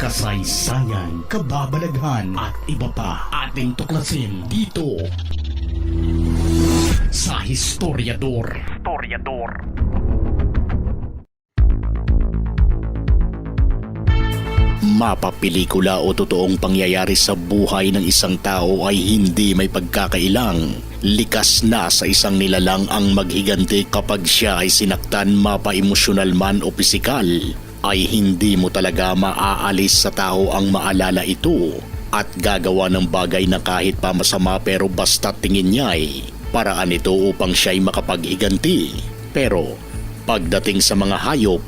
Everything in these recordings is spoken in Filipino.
kasaysayan, kababalaghan at iba pa ating tuklasin dito sa Historiador. Historiador. Mapapelikula o totoong pangyayari sa buhay ng isang tao ay hindi may pagkakailang. Likas na sa isang nilalang ang maghiganti kapag siya ay sinaktan mapa-emosyonal man o pisikal ay hindi mo talaga maaalis sa tao ang maalala ito at gagawa ng bagay na kahit pa masama pero basta tingin niya ay paraan ito upang siya'y makapaghiganti. Pero pagdating sa mga hayop,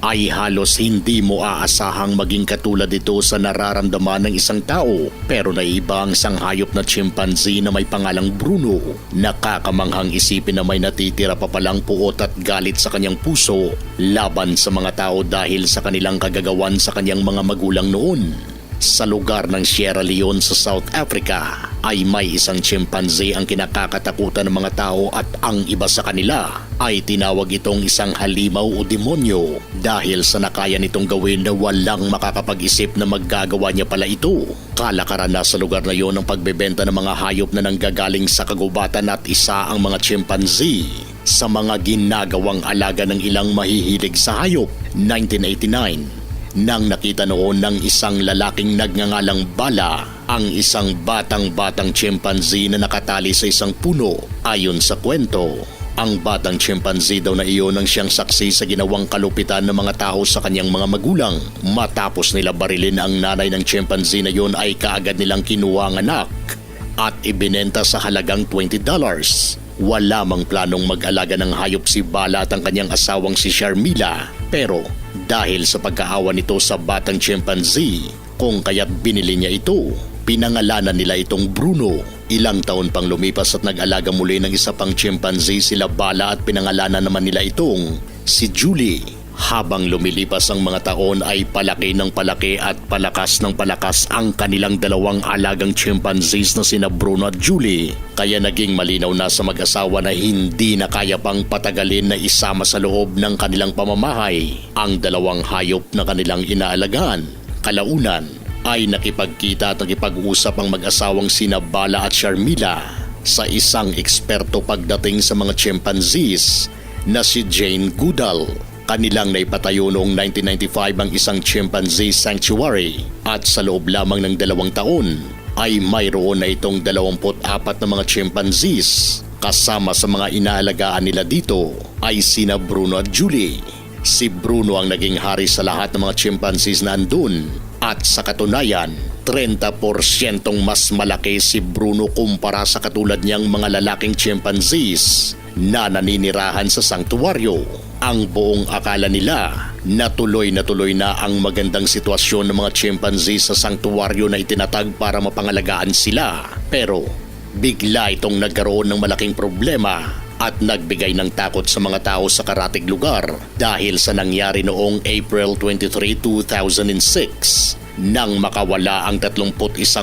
ay halos hindi mo aasahang maging katulad ito sa nararamdaman ng isang tao. Pero naiba ang isang na chimpanzee na may pangalang Bruno. Nakakamanghang isipin na may natitira pa palang puot at galit sa kanyang puso laban sa mga tao dahil sa kanilang kagagawan sa kanyang mga magulang noon. Sa lugar ng Sierra Leone sa South Africa ay may isang chimpanzee ang kinakakatakutan ng mga tao at ang iba sa kanila ay tinawag itong isang halimaw o demonyo dahil sa nakaya nitong gawin na walang makakapag-isip na maggagawa niya pala ito. Kalakaran na sa lugar na yon ang pagbebenta ng mga hayop na nanggagaling sa kagubatan at isa ang mga chimpanzee sa mga ginagawang alaga ng ilang mahihilig sa hayop. 1989 nang nakita noon ng isang lalaking nagngangalang Bala ang isang batang-batang chimpanzee na nakatali sa isang puno. Ayon sa kwento, ang batang chimpanzee daw na iyon ang siyang saksi sa ginawang kalupitan ng mga tao sa kanyang mga magulang. Matapos nila barilin ang nanay ng chimpanzee na iyon ay kaagad nilang kinuha ang anak at ibinenta sa halagang $20. Wala mang planong mag-alaga ng hayop si Bala at ang kanyang asawang si Sharmila pero dahil sa pagkaawa nito sa batang chimpanzee kung kaya't binili niya ito. Pinangalanan nila itong Bruno. Ilang taon pang lumipas at nag-alaga muli ng isa pang chimpanzee sila Bala at pinangalanan naman nila itong si Julie. Habang lumilipas ang mga taon ay palaki ng palaki at palakas ng palakas ang kanilang dalawang alagang chimpanzees na sina Bruno at Julie. Kaya naging malinaw na sa mag-asawa na hindi na kaya pang patagalin na isama sa loob ng kanilang pamamahay ang dalawang hayop na kanilang inaalagaan. Kalaunan ay nakipagkita at nakipag-usap ang mag-asawang sina Bala at Sharmila sa isang eksperto pagdating sa mga chimpanzees na si Jane Goodall. Kanilang naipatayo noong 1995 ang isang chimpanzee sanctuary at sa loob lamang ng dalawang taon ay mayroon na itong 24 na mga chimpanzees. Kasama sa mga inaalagaan nila dito ay sina Bruno at Julie. Si Bruno ang naging hari sa lahat ng mga chimpanzees na andun at sa katunayan 30% mas malaki si Bruno kumpara sa katulad niyang mga lalaking chimpanzees na naninirahan sa sanktuaryo. Ang buong akala nila na tuloy na tuloy na ang magandang sitwasyon ng mga chimpanzee sa sanktuaryo na itinatag para mapangalagaan sila. Pero bigla itong nagkaroon ng malaking problema at nagbigay ng takot sa mga tao sa karatig lugar dahil sa nangyari noong April 23, 2006 nang makawala ang 31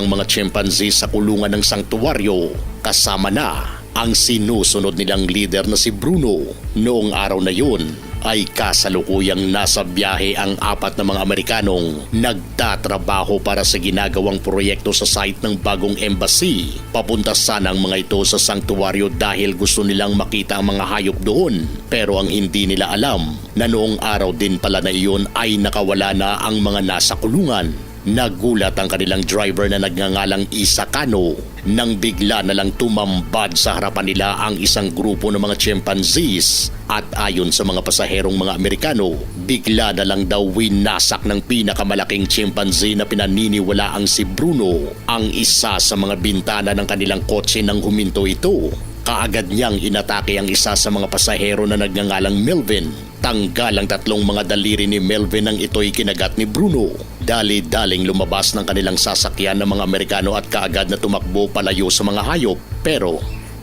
mga chimpanzee sa kulungan ng sanktuaryo kasama na ang sinusunod nilang leader na si Bruno. Noong araw na yun ay kasalukuyang nasa biyahe ang apat na mga Amerikanong nagtatrabaho para sa ginagawang proyekto sa site ng bagong embassy. Papunta sana ang mga ito sa sanktuaryo dahil gusto nilang makita ang mga hayop doon. Pero ang hindi nila alam na noong araw din pala na iyon ay nakawala na ang mga nasa kulungan. Nagulat ang kanilang driver na nagngangalang Isa Kano nang bigla na lang tumambad sa harapan nila ang isang grupo ng mga chimpanzees at ayon sa mga pasaherong mga Amerikano, bigla na lang daw winasak ng pinakamalaking chimpanzee na pinaniniwala ang si Bruno ang isa sa mga bintana ng kanilang kotse nang huminto ito. Kaagad niyang inatake ang isa sa mga pasahero na nagngangalang Melvin. Tanggal ang tatlong mga daliri ni Melvin nang ito'y kinagat ni Bruno. Dali-daling lumabas ng kanilang sasakyan ng mga Amerikano at kaagad na tumakbo palayo sa mga hayop. Pero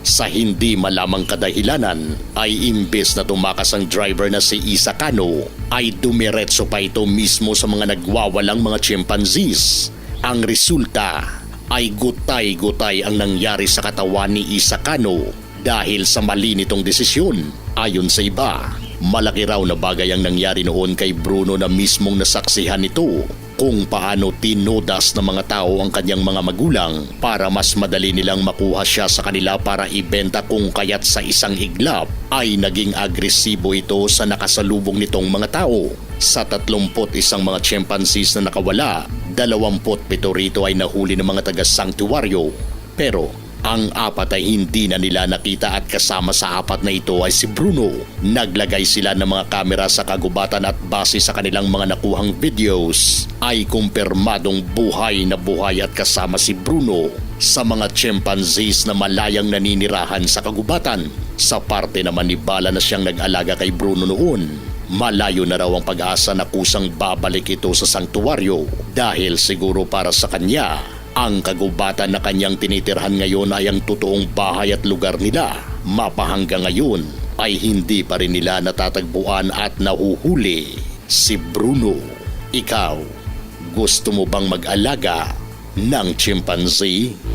sa hindi malamang kadahilanan ay imbes na tumakas ang driver na si Isa Kano ay dumiretso pa ito mismo sa mga nagwawalang mga chimpanzees. Ang resulta ay gutay-gutay ang nangyari sa katawan ni Isa Kano dahil sa mali nitong desisyon. Ayon sa iba, Malaki raw na bagay ang nangyari noon kay Bruno na mismong nasaksihan nito kung paano tinodas ng mga tao ang kanyang mga magulang para mas madali nilang makuha siya sa kanila para ibenta kung kaya't sa isang iglap ay naging agresibo ito sa nakasalubong nitong mga tao. Sa 31 mga chimpanzees na nakawala, 27 rito ay nahuli ng mga taga-sanctuaryo. Pero ang apat ay hindi na nila nakita at kasama sa apat na ito ay si Bruno. Naglagay sila ng mga kamera sa kagubatan at base sa kanilang mga nakuhang videos ay kumpirmadong buhay na buhay at kasama si Bruno sa mga chimpanzees na malayang naninirahan sa kagubatan. Sa parte naman ni Bala na siyang nag-alaga kay Bruno noon, malayo na raw ang pag-asa na kusang babalik ito sa sanktuaryo dahil siguro para sa kanya ang kagubatan na kanyang tinitirhan ngayon ay ang totoong bahay at lugar nila. Mapahanggang ngayon ay hindi pa rin nila natatagpuan at nahuhuli. Si Bruno, ikaw, gusto mo bang mag-alaga ng chimpanzee?